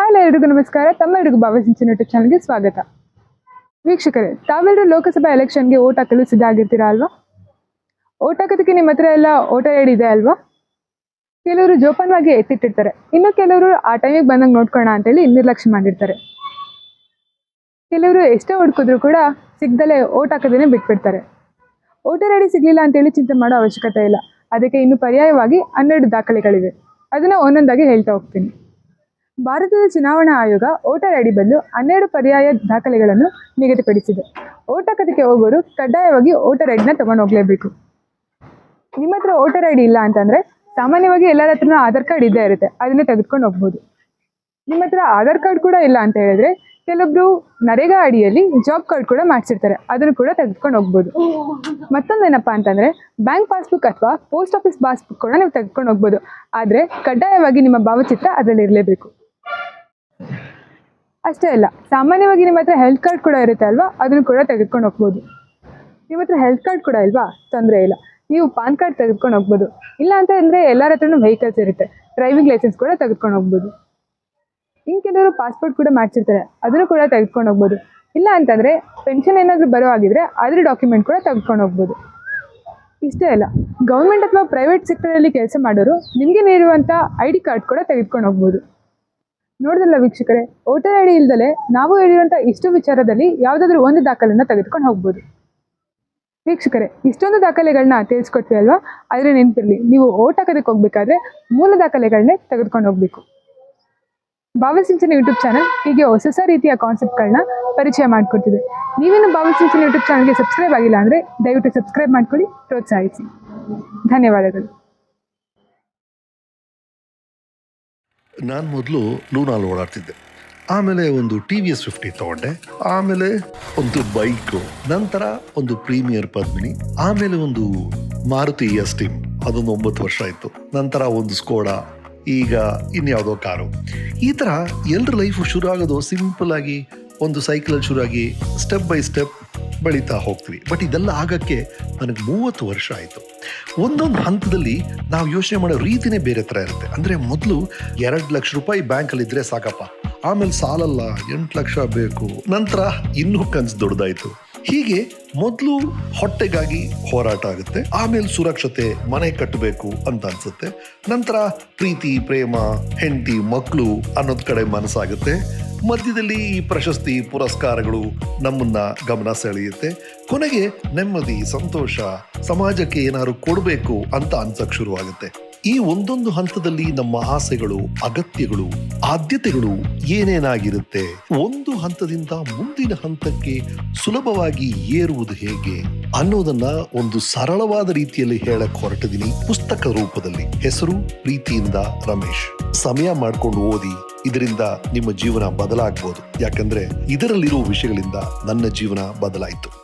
ಎಲ್ಲರಿಗೂ ನಮಸ್ಕಾರ. ತಮ್ಮೆಲ್ಲರಿಗೂ ಭಾವಸಿಂಚನ ಯೂಟ್ಯೂಬ್ ಚಾನಲ್ಗೆ ಸ್ವಾಗತ. ವೀಕ್ಷಕರೇ, ತಾವೆಲ್ಲರೂ ಲೋಕಸಭಾ ಎಲೆಕ್ಷನ್ಗೆ ಓಟ್ ಹಾಕಲು ಸಿದ್ಧ ಆಗಿರ್ತೀರಾ ಅಲ್ವಾ? ಓಟ್ ಹಾಕೋದಕ್ಕೆ ನಿಮ್ಮ ಹತ್ರ ಎಲ್ಲ ವೋಟರ್ ಐಡಿ ಇದೆ ಅಲ್ವಾ? ಕೆಲವರು ಜೋಪಾನವಾಗಿ ಎತ್ತಿಟ್ಟಿರ್ತಾರೆ. ಇನ್ನು ಕೆಲವರು ಆ ಟೈಮಿಗೆ ಬಂದಂಗೆ ನೋಡ್ಕೋಣ ಅಂತೇಳಿ ನಿರ್ಲಕ್ಷ್ಯ ಮಾಡಿರ್ತಾರೆ. ಕೆಲವರು ಎಷ್ಟೇ ಹುಡ್ಕಿದ್ರು ಕೂಡ ಸಿಗ್ದಲೇ ಓಟ್ ಹಾಕೋದನ್ನೇ ಬಿಟ್ಬಿಡ್ತಾರೆ. ವೋಟರ್ ಐಡಿ ಸಿಗಲಿಲ್ಲ ಅಂತೇಳಿ ಚಿಂತೆ ಮಾಡೋ ಅವಶ್ಯಕತೆ ಇಲ್ಲ. ಅದಕ್ಕೆ ಇನ್ನು ಪರ್ಯಾಯವಾಗಿ ಹನ್ನೆರಡು ದಾಖಲೆಗಳಿವೆ. ಅದನ್ನು ಒಂದೊಂದಾಗಿ ಹೇಳ್ತಾ ಹೋಗ್ತೀನಿ. ಭಾರತದ ಚುನಾವಣಾ ಆಯೋಗ ವೋಟರ್ ಐಡಿ ಬದಲು ಹನ್ನೆರಡು ಪರ್ಯಾಯ ದಾಖಲೆಗಳನ್ನು ನಿಗದಿಪಡಿಸಿದೆ. ಓಟಕದಕ್ಕೆ ಹೋಗೋರು ಕಡ್ಡಾಯವಾಗಿ ವೋಟರ್ ಐಡಿನ ತಗೊಂಡು ಹೋಗ್ಲೇಬೇಕು. ನಿಮ್ಮ ಹತ್ರ ವೋಟರ್ ಐಡಿ ಇಲ್ಲ ಅಂತಂದ್ರೆ ಸಾಮಾನ್ಯವಾಗಿ ಎಲ್ಲರ ಹತ್ರನೂ ಆಧಾರ್ ಕಾರ್ಡ್ ಇದ್ದೇ ಇರುತ್ತೆ. ಅದನ್ನೇ ತೆಗೆದುಕೊಂಡು ಹೋಗ್ಬೋದು. ನಿಮ್ಮ ಹತ್ರ ಆಧಾರ್ ಕಾರ್ಡ್ ಕೂಡ ಇಲ್ಲ ಅಂತ ಹೇಳಿದ್ರೆ ಕೆಲವೊಬ್ರು ನರೇಗಾ ಅಡಿಯಲ್ಲಿ ಜಾಬ್ ಕಾರ್ಡ್ ಕೂಡ ಮಾಡಿಸಿರ್ತಾರೆ. ಅದನ್ನು ಕೂಡ ತೆಗೆದುಕೊಂಡು ಹೋಗ್ಬೋದು. ಮತ್ತೊಂದೇನಪ್ಪ ಅಂತಂದ್ರೆ ಬ್ಯಾಂಕ್ ಪಾಸ್ಬುಕ್ ಅಥವಾ ಪೋಸ್ಟ್ ಆಫೀಸ್ ಪಾಸ್ಬುಕ್ ಕೂಡ ನೀವು ತೆಗೆದುಕೊಂಡು ಹೋಗ್ಬೋದು. ಆದರೆ ಕಡ್ಡಾಯವಾಗಿ ನಿಮ್ಮ ಭಾವಚಿತ್ರ ಅದರಲ್ಲಿ ಇರಲೇಬೇಕು. ಅಷ್ಟೇ ಅಲ್ಲ, ಸಾಮಾನ್ಯವಾಗಿ ನಿಮ್ಮ ಹತ್ರ ಹೆಲ್ತ್ ಕಾರ್ಡ್ ಕೂಡ ಇರುತ್ತೆ ಅಲ್ವಾ? ಅದನ್ನು ಕೂಡ ತೆಗೆದುಕೊಂಡು ಹೋಗ್ಬೋದು. ನಿಮ್ಮ ಹತ್ರ ಹೆಲ್ತ್ ಕಾರ್ಡ್ ಕೂಡ ಇಲ್ವಾ? ತೊಂದರೆ ಇಲ್ಲ. ನೀವು ಪಾನ್ ಕಾರ್ಡ್ ತೆಗೆದುಕೊಂಡು ಹೋಗ್ಬೋದು. ಇಲ್ಲ ಅಂತ ಅಂದರೆ ಎಲ್ಲರ ಹತ್ರನೂ ವೆಹಿಕಲ್ಸ್ ಇರುತ್ತೆ. ಡ್ರೈವಿಂಗ್ ಲೈಸೆನ್ಸ್ ಕೂಡ ತೆಗೆದುಕೊಂಡು ಹೋಗ್ಬೋದು. ಇನ್ನು ಕೆಲವರು ಪಾಸ್ಪೋರ್ಟ್ ಕೂಡ ಮಾಡಿಸಿರ್ತಾರೆ. ಅದನ್ನು ಕೂಡ ತೆಗೆದುಕೊಂಡು ಹೋಗ್ಬೋದು. ಇಲ್ಲ ಅಂತಂದರೆ ಪೆನ್ಷನ್ ಏನಾದರೂ ಬರೋ ಆಗಿದ್ರೆ ಅದ್ರ ಡಾಕ್ಯುಮೆಂಟ್ ಕೂಡ ತೆಗೆದುಕೊಂಡು ಹೋಗ್ಬೋದು. ಇಷ್ಟೇ ಅಲ್ಲ ಗೌರ್ಮೆಂಟ್ ಅಥವಾ ಪ್ರೈವೇಟ್ ಸೆಕ್ಟರಲ್ಲಿ ಕೆಲಸ ಮಾಡೋರು ನಿಮಗೆ ನೀಡುವಂಥ ಐ ಡಿ ಕಾರ್ಡ್ ಕೂಡ ತೆಗೆದುಕೊಂಡು ಹೋಗ್ಬೋದು. ನೋಡಿದಲ್ಲ ವೀಕ್ಷಕರೇ, ವೋಟರ್ ಐ ಡಿ ಇಲ್ದಲೆ ನಾವು ಹೇಳಿರುವಂಥ ಇಷ್ಟು ವಿಚಾರದಲ್ಲಿ ಯಾವುದಾದ್ರೂ ಒಂದು ದಾಖಲೆಯನ್ನು ತೆಗೆದುಕೊಂಡು ಹೋಗ್ಬೋದು. ವೀಕ್ಷಕರೇ, ಇಷ್ಟೊಂದು ದಾಖಲೆಗಳನ್ನ ತಿಳಿಸ್ಕೊಟ್ವಿ ಅಲ್ವಾ? ಆದರೆ ನೆನಪಿರಲಿ, ನೀವು ಓಟ್ ಹಾಕೋದಕ್ಕೆ ಹೋಗ್ಬೇಕಾದ್ರೆ ಮೂಲ ದಾಖಲೆಗಳನ್ನೇ ತೆಗೆದುಕೊಂಡು ಹೋಗಬೇಕು. ಭಾವಸಿಂಚನ ಯೂಟ್ಯೂಬ್ ಚಾನಲ್ ಹೀಗೆ ಹೊಸ ಹೊಸ ರೀತಿಯ ಕಾನ್ಸೆಪ್ಟ್ಗಳನ್ನ ಪರಿಚಯ ಮಾಡಿಕೊಡ್ತಿದೆ. ನೀವೇನು ಭಾವಸಿಂಚನ ಯೂಟ್ಯೂಬ್ ಚಾನಲ್ಗೆ ಸಬ್ಸ್ಕ್ರೈಬ್ ಆಗಿಲ್ಲ ಅಂದರೆ ದಯವಿಟ್ಟು ಸಬ್ಸ್ಕ್ರೈಬ್ ಮಾಡ್ಕೊಳ್ಳಿ, ಪ್ರೋತ್ಸಾಹಿಸಿ. ಧನ್ಯವಾದಗಳು. ನಾನು ಮೊದಲು ಲೂನಾಲ್ ಓಡಾಡ್ತಿದ್ದೆ. ಆಮೇಲೆ ಒಂದು ಟಿ ವಿ ಎಸ್ ಫಿಫ್ಟಿ ತೊಗೊಂಡೆ. ಆಮೇಲೆ ಒಂದು ಬೈಕು, ನಂತರ ಒಂದು ಪ್ರೀಮಿಯರ್ ಪದ್ಮಿನಿ, ಆಮೇಲೆ ಒಂದು ಮಾರುತಿ ಎಸ್ ಟೀಮ್. ಅದೊಂದು ಒಂಬತ್ತು ವರ್ಷ ಆಯಿತು. ನಂತರ ಒಂದು ಸ್ಕೋಡಾ, ಈಗ ಇನ್ಯಾವುದೋ ಕಾರು. ಈ ಥರ ಎಲ್ಲರ ಲೈಫು ಶುರು ಆಗೋದು ಸಿಂಪಲ್ ಆಗಿ ಒಂದು ಸೈಕಲಲ್ಲಿ ಶುರು ಆಗಿ ಸ್ಟೆಪ್ ಬೈ ಸ್ಟೆಪ್ ಬೆಳೀತಾ ಹೋಗ್ತೀವಿ. ಬಟ್ ಇದೆಲ್ಲ ಆಗಕ್ಕೆ ನನಗೆ ಮೂವತ್ತು ವರ್ಷ ಆಯಿತು. ಒಂದೊಂದು ಹಂತದಲ್ಲಿ ನಾವು ಯೋಚನೆ ಮಾಡೋ ರೀತಿನೇ ಬೇರೆ ಥರ ಇರುತ್ತೆ. ಅಂದರೆ ಮೊದಲು ಎರಡು ಲಕ್ಷ ರೂಪಾಯಿ ಬ್ಯಾಂಕಲ್ಲಿ ಇದ್ರೆ ಸಾಕಪ್ಪ. ಆಮೇಲೆ ಸಾಲಲ್ಲ, ಎಂಟು ಲಕ್ಷ ಬೇಕು. ನಂತರ ಇನ್ನೂ ಕನ್ಸು ದೊಡ್ಡದಾಯಿತು ಹೀಗೆ ಮೊದಲು ಹೊಟ್ಟೆಗಾಗಿ ಹೋರಾಟ ಆಗುತ್ತೆ. ಆಮೇಲೆ ಸುರಕ್ಷತೆ, ಮನೆ ಕಟ್ಟಬೇಕು ಅಂತ ಅನ್ಸುತ್ತೆ. ನಂತರ ಪ್ರೀತಿ, ಪ್ರೇಮ, ಹೆಂಡತಿ ಮಕ್ಕಳು ಅನ್ನೋದ್ ಕಡೆ ಮನಸ್ಸಾಗುತ್ತೆ. ಮಧ್ಯದಲ್ಲಿ ಈ ಪ್ರಶಸ್ತಿ ಪುರಸ್ಕಾರಗಳು ನಮ್ಮನ್ನ ಗಮನ ಸೆಳೆಯುತ್ತೆ. ಕೊನೆಗೆ ನೆಮ್ಮದಿ, ಸಂತೋಷ, ಸಮಾಜಕ್ಕೆ ಏನಾದ್ರು ಕೊಡಬೇಕು ಅಂತ ಅನ್ಸಕ್ ಶುರುವಾಗುತ್ತೆ. ಈ ಒಂದೊಂದು ಹಂತದಲ್ಲಿ ನಮ್ಮ ಆಸೆಗಳು, ಅಗತ್ಯಗಳು, ಆದ್ಯತೆಗಳು ಏನೇನಾಗಿರುತ್ತೆ, ಒಂದು ಹಂತದಿಂದ ಮುಂದಿನ ಹಂತಕ್ಕೆ ಸುಲಭವಾಗಿ ಏರುವುದು ಹೇಗೆ ಅನ್ನೋದನ್ನ ಒಂದು ಸರಳವಾದ ರೀತಿಯಲ್ಲಿ ಹೇಳಕ್ ಹೊರಟಿದ್ದೀನಿ ಪುಸ್ತಕ ರೂಪದಲ್ಲಿ. ಹೆಸರು, ಪ್ರೀತಿಯಿಂದ ರಮೇಶ್. ಸಮಯ ಮಾಡ್ಕೊಂಡು ಓದಿ, ಇದರಿಂದ ನಿಮ್ಮ ಜೀವನ ಬದಲಾಗಬಹುದು ಯಾಕಂದ್ರೆ ಇದರಲ್ಲಿರುವ ವಿಷಯಗಳಿಂದ ನನ್ನ ಜೀವನ ಬದಲಾಯಿತು.